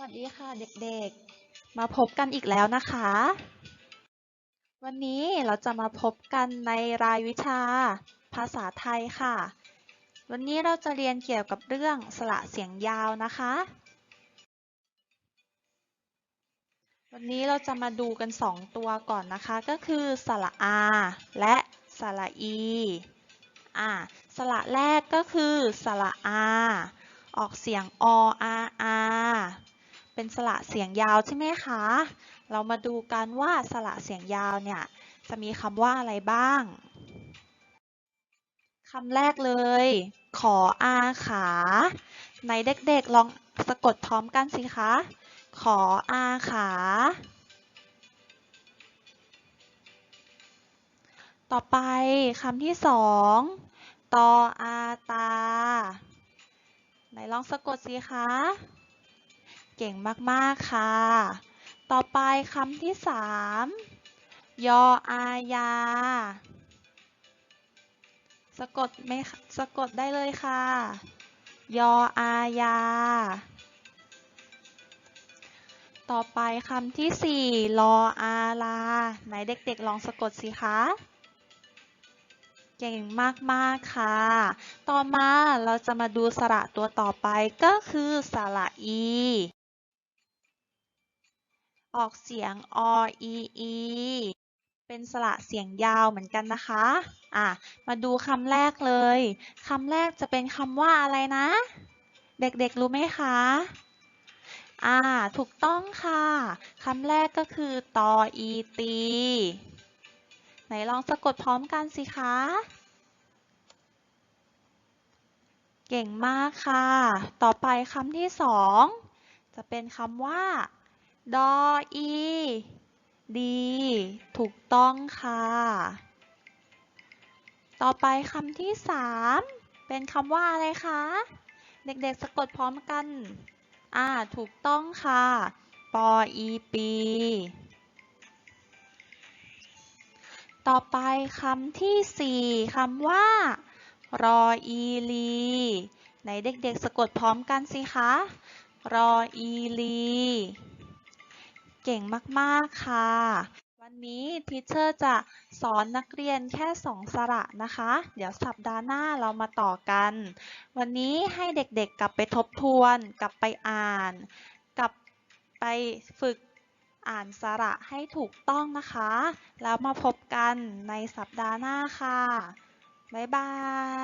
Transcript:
วัสดีค่ะเด็กๆ มาพบกันอีกแล้วนะคะ วันนี้เราจะมาพบกันในรายวิชา ภาษาไทยค่ะ วันนี้เราจะเรียนเกี่ยวกับเรื่องสระเสียงยาวนะคะ วันนี้เราจะมาดูกัน 2 ตัวก่อนนะคะ ก็คือสระอา และสระอีอ่าสระแรกก็คือสระอา ออกเสียงออาอา เป็นสระเสียงยาวใช่ไหมคะ เรามาดูกันว่าสระเสียงยาวเนี่ยจะมีคำว่าอะไรบ้างคำแรกเลย ขออาขาไหนเด็กๆลองสะกดพร้อมกันสิคะ ขออาขา ต่อไปคำที่สองตออาตา ไหนลองสะกดสิคะ เก่งมากๆค่ะ ต่อไปคำที่สามยออายาสะกดไหมคะสะกดได้เลยค่ะ ยออายาต่อไปคำที่สี่ลออาลา ไหนเด็กๆลองสะกดสิคะเก่งมาก ๆ ค่ะ ต่อมาเราจะมาดูสระตัวต่อไปก็คือสระอี ออกเสียงออีอีเป็นสระเสียงยาวเหมือนกันนะคะ อะ มาดูคำแรกเลย คำแรกจะเป็นคำว่าอะไรนะ เด็กๆรู้ไหมคะ อ่า ถูกต้องค่ะ คำแรกก็คือตออีตี ไหนลองสะกดพร้อมกันสิคะ เก่งมากค่ะ ต่อไปคำที่สอง จะเป็นคำว่า ดออี ดี ถูกต้องค่ะ ต่อไปคำที่สามเป็นคำว่าอะไรคะ เด็กๆสะกดพร้อมกัน อ่า ถูกต้องค่ะ ปออีปี ต่อไปคำที่สี่คำว่า รออีลีไหนเด็กๆสะกดพร้อมกันสิคะ รออีลี เก่งมากๆค่ะ วันนี้ทีเชอร์จะสอนนักเรียนแค่สองสระนะคะ เดี๋ยวสัปดาห์หน้าเรามาต่อกัน วันนี้ให้เด็กๆกลับไปทบทวน กลับไปอ่าน กลับไปฝึกอ่านสระให้ถูกต้องนะคะ แล้วมาพบกันในสัปดาห์หน้าค่ะ บ๊ายบาย